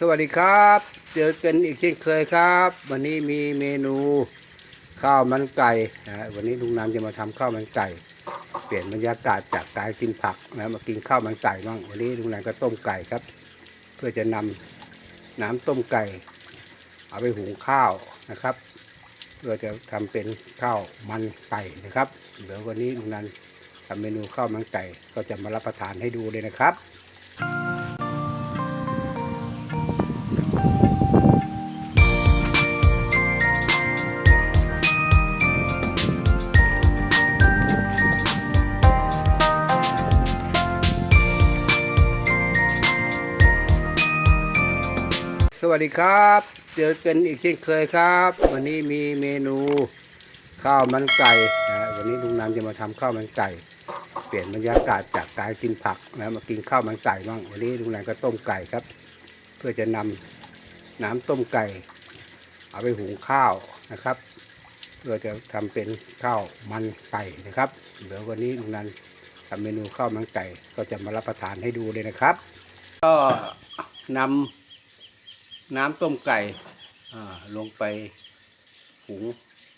สวัสดีครับ เจอกันอีกเช่นเคยครับ วันนี้มีเมนูข้าวมันไก่นะฮะวันนี้ลุงน้ำจะมาทำข้าวมันไก่ เปลี่ยนบรรยากาศจากการกินผักนะมากินข้าวมันไก่บ้างวันนี้ลุงน้ำก็ต้มไก่ครับ เพื่อจะนำน้ำต้มไก่ เอาไปหุงข้าวนะครับ เพื่อจะทำเป็นข้าวมันไก่นะครับเดี๋ยววันนี้ลุงนันทำเมนูข้าวมันไก่ก็จะมารับประทานให้ดูเลยนะครับ วัสดีครับ เจอกันอีกเช่นเคยครับ วันนี้มีเมนูข้าวมันไก่นะวันนี้ลุงนันจะมาทำข้าวมันไก่ เปลี่ยนบรรยากาศจากการกินผักนะมากินข้าวมันไก่บ้างวันนี้ลุงนันก็ต้มไก่ครับ เพื่อจะนำน้ำต้มไก่ เอาไปหุงข้าวนะครับ เพื่อจะทำเป็นข้าวมันไก่นะครับเดี๋ยววันนี้ลุงนันทำเมนูข้าวมันไก่ก็จะมารับประทานให้ดูเลยนะครับ ก็นำ น้ำต้มไก่ลงไปหุง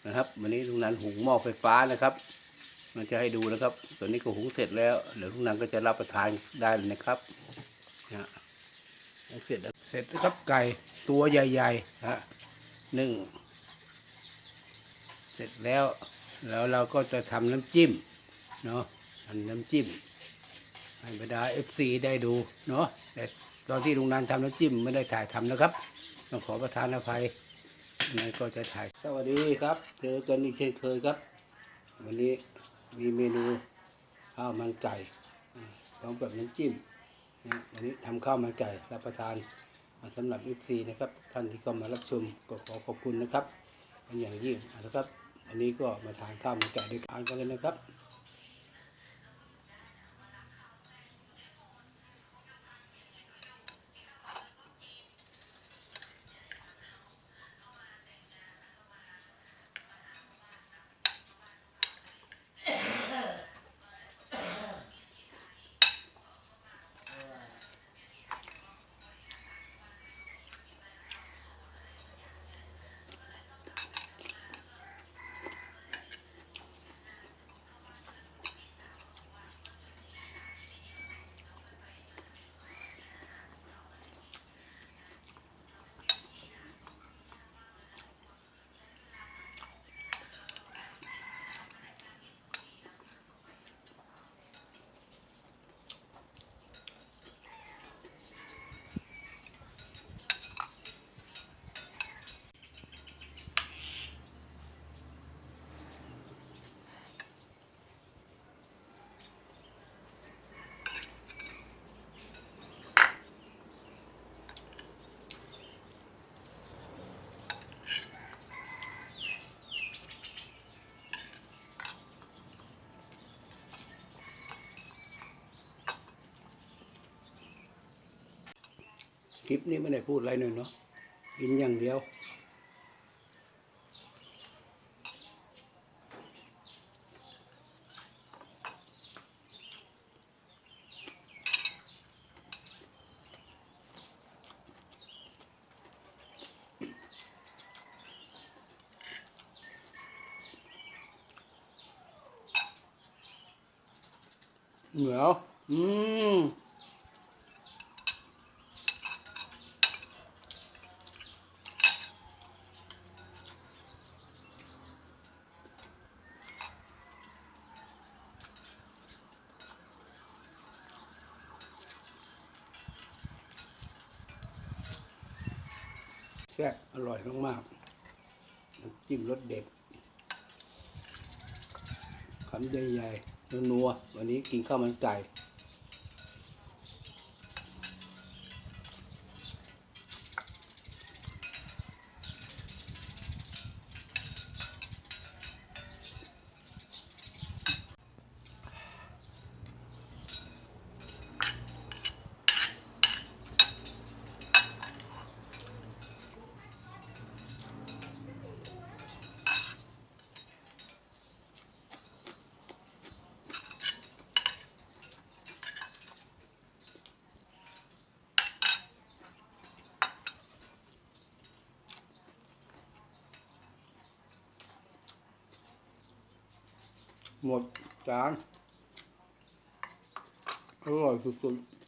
นะครับ วันนี้ลุงนันหุงหม้อไฟฟ้านะครับ มันจะให้ดูนะครับตัวนี้ก็หุงเสร็จแล้วเดี๋ยวลุงนันก็จะรับประทานได้เลยนะครับนะเสร็จแล้วเสร็จแล้วครับไก่ตัวใหญ่ๆนะนึ่งเสร็จแล้วแล้วเราก็จะทำน้ำจิ้มเนาะทำน้ำจิ้มให้บรรดาเอฟซีได้ดูเนาะ ตอนที่ลุงนันทำน้ำจิ้มไม่ได้ถ่ายทำนะครับ ต้องขอประทานอภัยนั่นก็จะถ่าย สวัสดีครับ เจอกันอีกเช่นเคยครับ วันนี้มีเมนูข้าวมันไก่พร้อมกับน้ำจิ้มนะวันนี้ทำข้าวมันไก่รับประทานมาสำหรับเอฟซีนะครับ ท่านที่เข้ามารับชมก็ขอขอบคุณนะครับเป็นอย่างยิ่งนะครับวันนี้ก็มาทานข้าวมันไก่ด้วยกันกันเลยนะครับ คลิปนี้ไม่ได้พูดอะไรเลยเนาะกินอย่างเดียว เหนียวอืม ซ่บอร่อยมากๆน้ำจิ้มรสเด็ดคำใหญ่ๆนัวๆวันนี้กินข้าวมันไก่ หมดจานอร่อยสุดๆ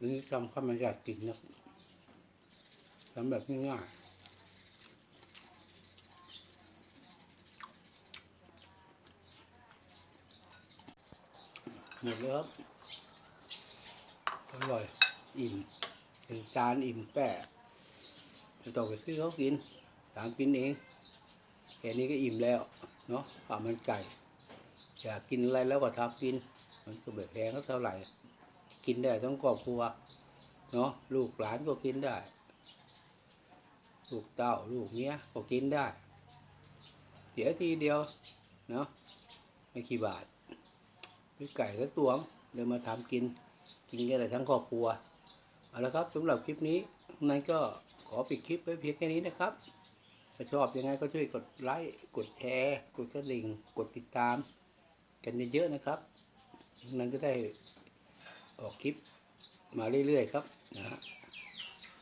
นนี้ทำข้าวมันอยากกินนะทำแบบง่ายๆหมดแล้วครับอร่อย อิ่มถึงจานอิ่มแปะไม่ต้องไปซื้อเขากินตามกินเองแค่นี้ก็อิ่มแล้ว เนาะข้าวมันไก่ อยากกินอะไรแล้วก็ทำกิน มันก็แบบแพงก็เท่าไหร่ กินได้ทั้งครอบครัว เนาะลูกหลานก็กินได้ ลูกเต้าลูกเนี้ยก็กินได้ เสียทีเดียว เนาะไม่กี่บาทซื้อไก่แล้วตวงเดี๋ยมาทำกิน กินกันได้ทั้งครอบครัว เอาละครับสำหรับคลิปนี้นั้นก็ขอปิดคลิปไว้เพียงแค่นี้นะครับถ้าชอบยังไงก็ช่วยกดไลค์กดแชร์กดกระดิ่งกดติดตาม กันเยอะๆนะครับ นั้นก็ได้ออกคลิปมาเรื่อยๆครับนะฮะ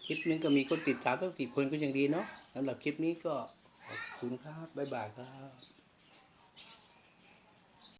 คลิปนึงก็มีคนติดตามตั้งสิบคนก็ยังดีเนาะสำหรับคลิปนี้ก็ขอบคุณครับบ๊ายบายครับ